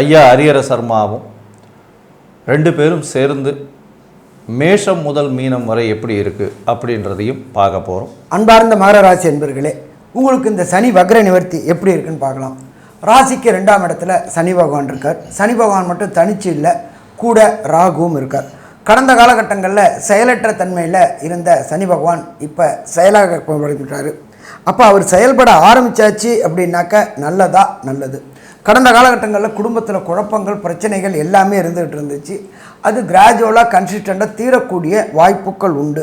ஐயா ஹரிஹர சர்மாவும் ரெண்டு பேரும் சேர்ந்து மேஷம் முதல் மீனம் வரை எப்படி இருக்குது அப்படின்றதையும் பார்க்க போகிறோம் அன்பார்ந்த மகர ராசி என்பர்களே உங்களுக்கு இந்த சனி வக்ர நிவர்த்தி எப்படி இருக்குன்னு பார்க்கலாம். ராசிக்கு ரெண்டாம் இடத்துல சனி பகவான் இருக்கார். சனி பகவான் மட்டும் தனிச்சு இல்லை கூட ராகுவும் இருக்கார். கடந்த காலகட்டங்களில் செயலற்ற தன்மையில் இருந்த சனி பகவான் இப்போ செயலாக படுகின்றாரு அப்போ அவர் செயல்பட ஆரம்பித்தாச்சு அப்படின்னாக்க நல்லதா நல்லது. கடந்த காலகட்டங்களில் குடும்பத்தில் குழப்பங்கள் பிரச்சனைகள் எல்லாமே இருந்துகிட்டு இருந்துச்சு. அது கிராஜுவலாக கன்சிஸ்டண்ட்டாக தீரக்கூடிய வாய்ப்புகள் உண்டு.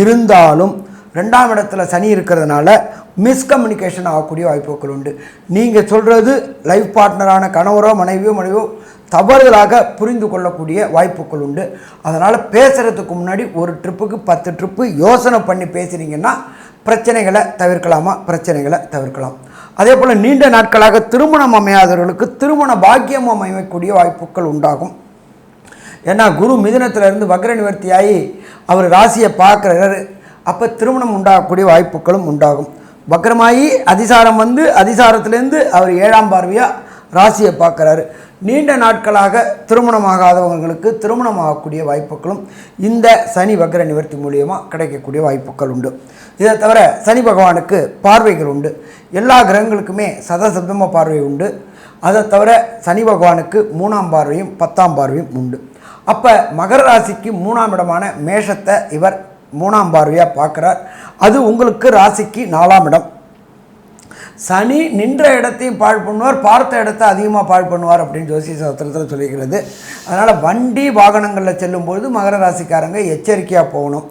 இருந்தாலும் ரெண்டாம் இடத்துல சனி இருக்கிறதுனால மிஸ்கம்யூனிகேஷன் ஆகக்கூடிய வாய்ப்புகள் உண்டு. நீங்கள் சொல்கிறது லைஃப் பார்ட்னரான கணவரோ மனைவியோ மனைவியோ தவறுதலாக புரிந்து கொள்ளக்கூடிய வாய்ப்புகள் உண்டு. அதனால் பேசுகிறதுக்கு முன்னாடி ஒரு ட்ரிப்புக்கு பத்து ட்ரிப்பு யோசனை பண்ணி பேசுகிறீங்கன்னா பிரச்சனைகளை தவிர்க்கலாமா? பிரச்சனைகளை தவிர்க்கலாம். அதே போல் நீண்ட நாட்களாக திருமணம் அமையாதவர்களுக்கு திருமண பாக்கியம் அமையக்கூடிய வாய்ப்புகள் உண்டாகும். ஏன்னா குரு மிதுனத்துல இருந்து வக்ர நிவர்த்தியாகி அவர் ராசியை பார்க்குறாரு. அப்போ திருமணம் உண்டாகக்கூடிய வாய்ப்புகளும் உண்டாகும். வக்ரமாயி அதிசாரம் வந்து அதிசாரத்திலேருந்து அவர் ஏழாம் பார்வையாக ராசியை பார்க்குறாரு. நீண்ட நாட்களாக திருமணமாகாதவங்களுக்கு திருமணம் ஆகக்கூடிய வாய்ப்புகளும் இந்த சனி வக்ர நிவர்த்தி மூலியமாக கிடைக்கக்கூடிய வாய்ப்புகள் உண்டு. இதை தவிர சனி பகவானுக்கு பார்வைகள் உண்டு. எல்லா கிரகங்களுக்குமே சதசப்தம பார்வை உண்டு. அதை தவிர சனி பகவானுக்கு மூணாம் பார்வையும் பத்தாம் பார்வையும் உண்டு. அப்போ மகர ராசிக்கு மூணாம் இடமான மேஷத்தை இவர் மூணாம் பார்வையாக பார்க்குறார். அது உங்களுக்கு ராசிக்கு நாலாம் இடம். சனி நின்ற இடத்தையும் பாழ் பண்ணுவார் பார்த்த இடத்தை அதிகமாக பாழ் பண்ணுவார் அப்படின்னு ஜோசிய சாஸ்திரத்தில் சொல்லிக்கிறது. அதனால் வண்டி வாகனங்களில் செல்லும்பொழுது மகர ராசிக்காரங்க எச்சரிக்கையாக போகணும்.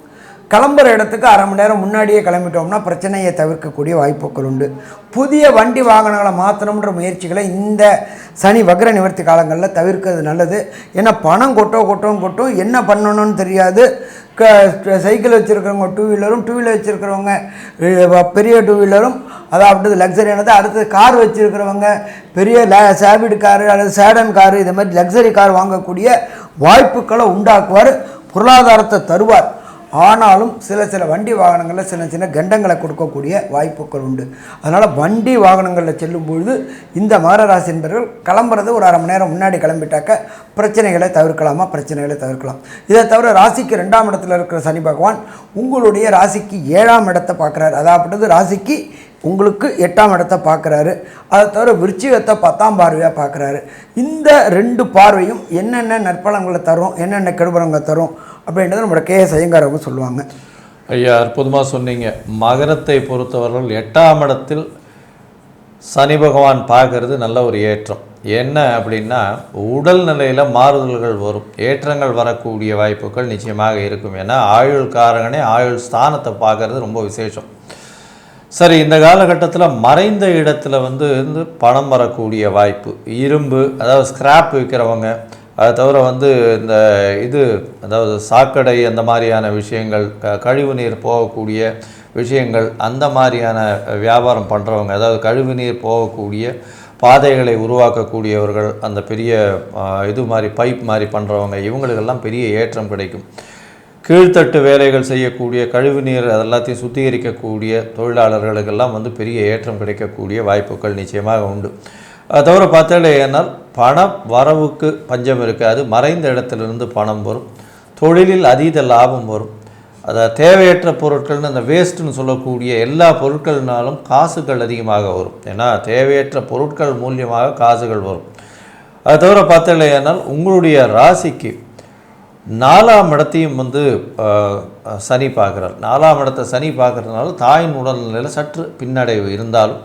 கிளம்புற இடத்துக்கு அரை மணி நேரம் முன்னாடியே கிளம்பிட்டோம்னா பிரச்சனையை தவிர்க்கக்கூடிய வாய்ப்புகள் உண்டு. புதிய வண்டி வாகனங்களை மாற்றணுன்ற முயற்சிகளை இந்த சனி வக்ர நிவர்த்தி காலங்களில் தவிர்க்கிறது நல்லது. ஏன்னா பணம் கொட்டோ கொட்டோன்னு கொட்டும். என்ன பண்ணணும்னு தெரியாது. க சைக்கிள் வச்சுருக்கிறவங்க டூ வீலரும் டூ வீலர் வச்சுருக்கிறவங்க பெரிய டூ வீலரும் அதாவது லக்ஸரியானது அடுத்தது கார் வச்சுருக்கிறவங்க பெரிய லே சேபிட் காரு அல்லது சேடன் காரு இது மாதிரி லக்ஸரி கார் வாங்கக்கூடிய வாய்ப்புகளை உண்டாக்குவார். பொருளாதாரத்தை தருவார். ஆனாலும் சில சில வண்டி வாகனங்களில் சின்ன சின்ன கண்டங்களை கொடுக்கக்கூடிய வாய்ப்புகள் உண்டு. அதனால் வண்டி வாகனங்களில் செல்லும் பொழுது இந்த மகர ராசி என்பவர்கள் கிளம்புறது ஒரு அரை மணி நேரம் முன்னாடி கிளம்பிட்டாக்க பிரச்சனைகளை தவிர்க்கலாமா? பிரச்சனைகளை தவிர்க்கலாம். இதை தவிர ராசிக்கு ரெண்டாம் இடத்துல இருக்கிற சனி பகவான் உங்களுடைய ராசிக்கு ஏழாம் இடத்தை பார்க்குறாரு. அதாவது ராசிக்கு உங்களுக்கு எட்டாம் இடத்தை பார்க்குறாரு. அதை தவிர விருச்சிகத்தை பத்தாம் பார்வையாக பார்க்குறாரு. இந்த ரெண்டு பார்வையும் என்னென்ன நற்பலங்களை தரும் என்னென்ன கெடுபலங்களை தரும் அப்படின்றத நம்மளோட கே எஸ் ஐயங்கார் அவங்க சொல்லுவாங்க. ஐயா அற்புதமாக சொன்னீங்க. மகரத்தை பொறுத்தவர்கள் எட்டாம் இடத்தில் சனி பகவான் பார்க்கறது நல்ல ஒரு ஏற்றம். என்ன அப்படின்னா உடல் நிலையில் மாறுதல்கள் வரும். ஏற்றங்கள் வரக்கூடிய வாய்ப்புகள் நிச்சயமாக இருக்கும். ஏன்னா ஆயுள் காரகனே ஆயுள் ஸ்தானத்தை பார்க்கறது ரொம்ப விசேஷம். சரி இந்த காலகட்டத்தில் மறைந்த இடத்துல வந்து பணம் வரக்கூடிய வாய்ப்பு. இரும்பு அதாவது ஸ்கிராப் விற்கிறவங்க அதை தவிர வந்து இந்த இது அதாவது சாக்கடை அந்த மாதிரியான விஷயங்கள் க கழிவு நீர் போகக்கூடிய விஷயங்கள் அந்த மாதிரியான வியாபாரம் பண்ணுறவங்க அதாவது கழிவு நீர் போகக்கூடிய பாதைகளை உருவாக்கக்கூடியவர்கள் அந்த பெரிய இது மாதிரி பைப் மாதிரி பண்ணுறவங்க இவங்களுக்கெல்லாம் பெரிய ஏற்றம் கிடைக்கும். கீழ்த்தட்டு வேலைகள் செய்யக்கூடிய கழிவுநீர் அதெல்லாத்தையும் சுத்திகரிக்கக்கூடிய தொழிலாளர்களுக்கெல்லாம் வந்து பெரிய ஏற்றம் கிடைக்கக்கூடிய வாய்ப்புகள் நிச்சயமாக உண்டு. தவிர பார்த்தாலே ஏன்னால் பணம் வரவுக்கு பஞ்சம் இருக்காது மறைந்த இடத்துலேருந்து பணம் வரும். தொழிலில் அதீத லாபம் வரும். அதை தேவையற்ற பொருட்கள்னு அந்த வேஸ்ட்டுன்னு சொல்லக்கூடிய எல்லா பொருட்கள்னாலும் காசுகள் அதிகமாக வரும். ஏன்னா தேவையற்ற பொருட்கள் மூலியமாக காசுகள் வரும். அது தவிர பார்த்தலையானால் உங்களுடைய ராசிக்கு நாலாம் இடத்தையும் வந்து சனி பார்க்குறார். நாலாம் இடத்தை சனி பார்க்குறதுனால தாயின் உடல்நிலையில் சற்று பின்னடைவு இருந்தாலும்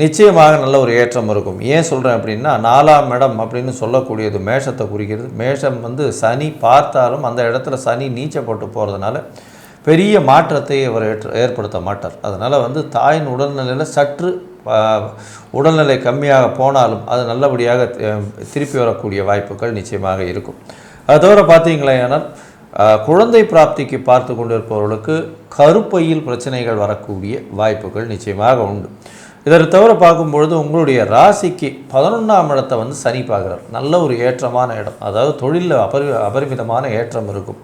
நிச்சயமாக நல்ல ஒரு ஏற்றம் இருக்கும். ஏன் சொல்கிறேன் அப்படின்னா நாலாம் இடம் அப்படின்னு சொல்லக்கூடியது மேஷத்தை குறிக்கிறது. மேஷம் வந்து சனி பார்த்தாலும் அந்த இடத்துல சனி நீச்சப்பட்டு போகிறதுனால பெரிய மாற்றத்தை அவர் ஏற்ற ஏற்படுத்த மாட்டார். அதனால் வந்து தாயின் உடல்நிலையில் சற்று உடல்நிலை கம்மியாக போனாலும் அது நல்லபடியாக திருப்பி வரக்கூடிய வாய்ப்புகள் நிச்சயமாக இருக்கும். அது தவிர பார்த்தீங்களேனால் குழந்தை பிராப்திக்கு பார்த்து கொண்டிருப்பவர்களுக்கு கருப்பையில் பிரச்சனைகள் வரக்கூடிய வாய்ப்புகள் நிச்சயமாக உண்டு. இதை தவிர பார்க்கும்பொழுது உங்களுடைய ராசிக்கு பதினொன்றாம் இடத்தை வந்து சனி பார்க்குறார். நல்ல ஒரு ஏற்றமான இடம். அதாவது தொழிலில் அபரி அபரிமிதமான ஏற்றம் இருக்கும்.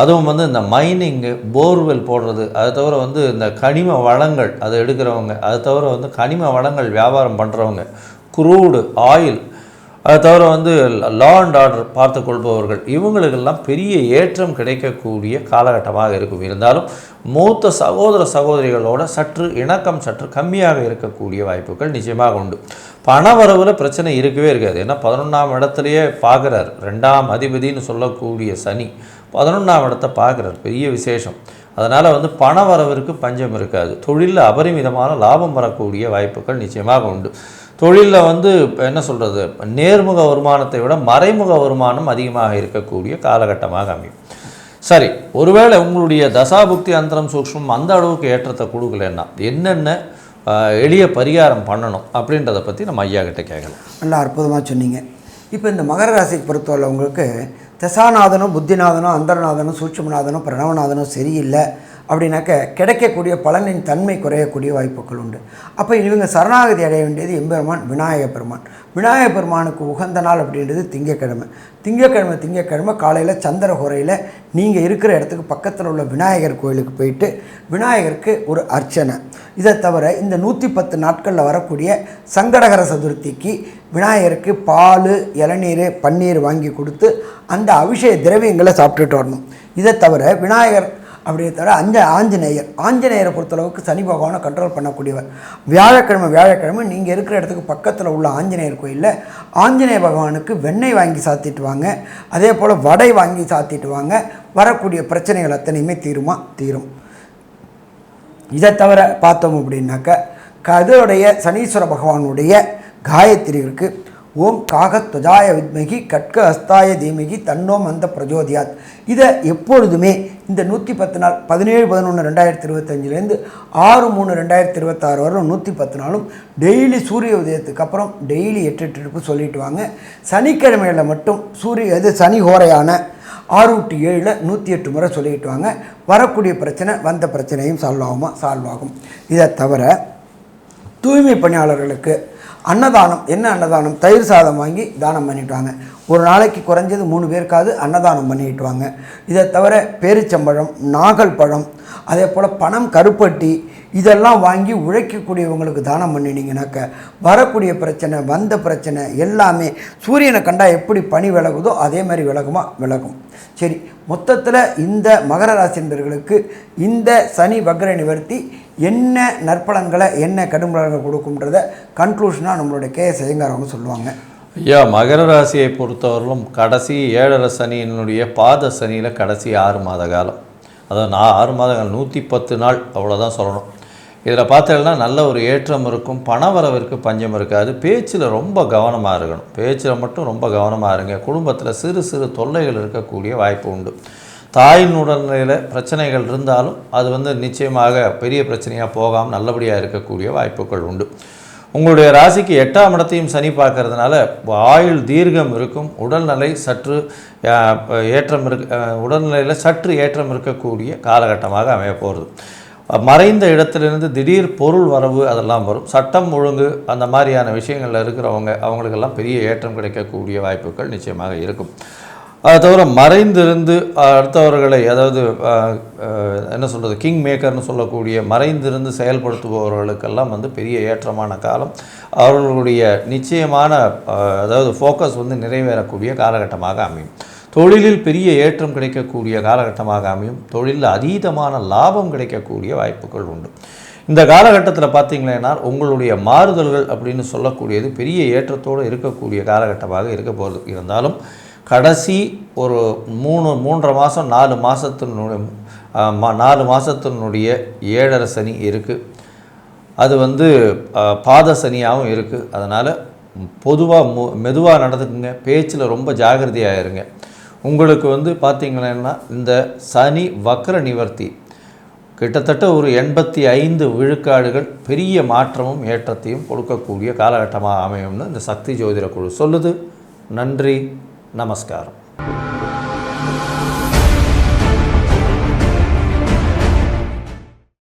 அதுவும் வந்து இந்த மைனிங்கு போர்வெல் போடுறது அது தவிர வந்து இந்த கனிம வளங்கள் அதை எடுக்கிறவங்க அது தவிர வந்து கனிம வளங்கள் வியாபாரம் பண்ணுறவங்க குரூடு ஆயில் அது தவிர வந்து லா அண்ட் ஆர்டர் பார்த்து கொள்பவர்கள் இவங்களுக்கெல்லாம் பெரிய ஏற்றம் கிடைக்கக்கூடிய காலகட்டமாக இருக்கும். இருந்தாலும் மூத்த சகோதர சகோதரிகளோட சற்று இணக்கம் சற்று கம்மியாக இருக்கக்கூடிய வாய்ப்புகள் நிச்சயமாக உண்டு. பணவரவில் பிரச்சனை இருக்கவே இருக்காது. ஏன்னா பதினொன்றாம் இடத்துலையே பார்க்குறார். ரெண்டாம் அதிபதின்னு சொல்லக்கூடிய சனி பதினொன்றாம் இடத்தை பார்க்குறார். பெரிய விசேஷம். அதனால் வந்து பண வரவிற்கு பஞ்சம் இருக்காது. தொழிலில் அபரிமிதமான லாபம் வரக்கூடிய வாய்ப்புகள் நிச்சயமாக உண்டு. தொழிலில் வந்து என்ன சொல்கிறது நேர்முக வருமானத்தை விட மறைமுக வருமானம் அதிகமாக இருக்கக்கூடிய காலகட்டமாக அமையும். சரி ஒருவேளை உங்களுடைய தசாபுக்தி அந்தரம் சூக்ஷ்மம் அந்த அளவுக்கு ஏற்றத்தை கொடுக்கலன்னா என்னென்ன எளிய பரிகாரம் பண்ணணும் அப்படின்றத பற்றி நம்ம ஐயா கிட்ட கேட்கலாம். நல்லா அற்புதமாக சொன்னீங்க. இப்போ இந்த மகர ராசியை பொறுத்தவரை உங்களுக்கு தசாநாதனோ புத்திநாதனோ அந்தரநாதனும் சூட்சமநாதனும் பிரணவநாதனும் சரியில்லை. அப்படின்னாக்க கிடைக்கக்கூடிய பலனின் தன்மை குறையக்கூடிய வாய்ப்புகள் உண்டு. அப்போ இவங்க சரணாகதி அடைய வேண்டியது எம்பெருமான் விநாயக பெருமான். விநாயக பெருமானுக்கு உகந்த நாள் அப்படின்றது திங்கக்கிழமை. திங்கக்கிழமை திங்கக்கிழமை காலையில் சந்திரஹோரையில் நீங்கள் இருக்கிற இடத்துக்கு பக்கத்தில் உள்ள விநாயகர் கோயிலுக்கு போயிட்டு விநாயகருக்கு ஒரு அர்ச்சனை. இதை தவிர இந்த நூற்றி பத்து நாட்களில் வரக்கூடிய சங்கடகர சதுர்த்திக்கு விநாயகருக்கு பால் இளநீர் பன்னீர் வாங்கி கொடுத்து அந்த அபிஷேக திரவியங்களை சாப்பிட்டுட்டு வரணும். இதை தவிர விநாயகர் அப்படியே தவிர அஞ்ச ஆஞ்சநேயர் ஆஞ்சநேயரை பொறுத்தளவுக்கு சனி பகவானை கண்ட்ரோல் பண்ணக்கூடியவர். வியாழக்கிழமை வியாழக்கிழமை நீங்கள் இருக்கிற இடத்துக்கு பக்கத்தில் உள்ள ஆஞ்சநேயர் கோயிலில் ஆஞ்சநேய பகவானுக்கு வெண்ணெய் வாங்கி சாத்திட்டு வாங்க. அதே போல் வடை வாங்கி சாத்திட்டு வாங்க. வரக்கூடிய பிரச்சனைகள் அத்தனையுமே தீருமா? தீரும். இதை தவிர பார்த்தோம் அப்படின்னாக்க கதோடைய சனீஸ்வர பகவானுடைய காயத்ரி இருக்குது ஓம் காகத்வஜாய வித்மகி கட்க அஸ்தாய தீமகி தன்னோம் அந்த பிரஜோதியாத். இதை எப்பொழுதுமே இந்த நூற்றி பத்து நாள் பதினேழு பதினொன்று ரெண்டாயிரத்தி இருபத்தஞ்சிலேருந்து ஆறு மூணு ரெண்டாயிரத்தி இருபத்தாறு வரலும் நூற்றி பத்து நாளும் டெய்லி சூரிய உதயத்துக்கு அப்புறம் டெய்லி எட்டு எட்டு சொல்லிட்டு வாங்க. சனிக்கிழமையில் மட்டும் சூரிய அது சனி ஹோரையான ஆறு டு ஏழில் நூற்றி எட்டு முறை சொல்லிட்டு வாங்க. வரக்கூடிய பிரச்சனை வந்த பிரச்சனையும் சால்வ் ஆகுமா சால்வ் ஆகும். இதை தவிர தூய்மை பணியாளர்களுக்கு அன்னதானம் என்ன அன்னதானம்? தயிர் சாதம் வாங்கி தானம் பண்ணிட்டு வாங்க. ஒரு நாளைக்கு குறைஞ்சது மூணு பேருக்காவது அன்னதானம் பண்ணிட்டு வாங்க. இதை தவிர பேரிச்சம்பழம் நாகல் பழம் அதே போல் பணம் கருப்பட்டி இதெல்லாம் வாங்கி உழைக்கக்கூடியவங்களுக்கு தானம் பண்ணினீங்கனாக்க வரக்கூடிய பிரச்சனை வந்த பிரச்சனை எல்லாமே சூரியனை கண்டால் எப்படி பனி விலகுதோ அதே மாதிரி விலகுமா? விலகும். சரி மொத்தத்தில் இந்த மகர ராசி இந்த சனி வக்ர நிவர்த்தி என்ன நற்பலன்களை என்ன கடும்பலன்களை கொடுக்கும்ன்றத கன்க்ளூஷனாக நம்மளுடைய கே எஸ் ஐயங்கார் அவங்க சொல்லுவாங்க. ஐயா மகர ராசியை பொறுத்தவரையிலும் கடைசி ஏழரை சனியினுடைய பாத சனியில் கடைசி ஆறு மாத காலம். அதாவது நான் ஆறு மாத காலம் நூற்றி பத்து நாள் அவ்வளோதான் சொல்லணும். இதில் பார்த்தீங்கன்னா நல்ல ஒரு ஏற்றம் இருக்கும் பண வரவிற்கு பஞ்சம் இருக்காது பேச்சில் ரொம்ப கவனமாக இருக்கணும். பேச்சில் மட்டும் ரொம்ப கவனமாக இருங்க. குடும்பத்தில் சிறு சிறு தொல்லைகள் இருக்கக்கூடிய வாய்ப்பு உண்டு. தாயின் உடல்நிலையில் பிரச்சனைகள் இருந்தாலும் அது வந்து நிச்சயமாக பெரிய பிரச்சனையாக போகாமல் நல்லபடியாக இருக்கக்கூடிய வாய்ப்புகள் உண்டு. உங்களுடைய ராசிக்கு எட்டாம் இடத்தையும் சனி பார்க்கறதுனால ஆயுள் தீர்க்கம் இருக்கும் உடல்நிலை சற்று ஏற்றம் இருக்க உடல்நிலையில் சற்று ஏற்றம் இருக்கக்கூடிய காலகட்டமாக அமைய போகிறது மறைந்த இடத்துலேருந்து திடீர் பொருள் வரவு அதெல்லாம் வரும். சட்டம் ஒழுங்கு அந்த மாதிரியான விஷயங்களில் இருக்கிறவங்க அவங்களுக்கெல்லாம் பெரிய ஏற்றம் கிடைக்கக்கூடிய வாய்ப்புகள் நிச்சயமாக இருக்கும். அதை தவிர மறைந்திருந்து அடுத்தவர்களை அதாவது என்ன சொல்கிறது கிங் மேக்கர்னு சொல்லக்கூடிய மறைந்திருந்து செயல்படுத்துபவர்களுக்கெல்லாம் வந்து பெரிய ஏற்றமான காலம். அவர்களுடைய நிச்சயமான அதாவது ஃபோக்கஸ் வந்து நிறைவேறக்கூடிய காலகட்டமாக அமையும். தொழிலில் பெரிய ஏற்றம் கிடைக்கக்கூடிய காலகட்டமாக அமையும். தொழிலில் அதீதமான லாபம் கிடைக்கக்கூடிய வாய்ப்புகள் உண்டு. இந்த காலகட்டத்தில் பார்த்தீங்கன்னா உங்களுடைய மாறுதல்கள் அப்படின்னு சொல்லக்கூடியது பெரிய ஏற்றத்தோடு இருக்கக்கூடிய காலகட்டமாக இருக்க போகிறது இருந்தாலும் கடைசி ஒரு மூணு மூன்றரை மாதம் நாலு மாதத்தினுடைய நாலு மாதத்தினுடைய ஏழரை சனி இருக்குது அது வந்து பாத சனியாகவும் இருக்குது அதனால் பொதுவாக மு மெதுவாக நடந்துக்குங்க. பேச்சில் ரொம்ப ஜாகிரதையாக இருங்க. உங்களுக்கு வந்து பார்த்தீங்கன்னா இந்த சனி வக்ர நிவர்த்தி கிட்டத்தட்ட ஒரு எண்பத்தி ஐந்து விழுக்காடுகள் பெரிய மாற்றமும் ஏற்றத்தையும் கொடுக்கக்கூடிய காலகட்டமாக அமையும்னு இந்த சக்தி ஜோதிட குழு சொல்லுது. நன்றி. నమస్కారం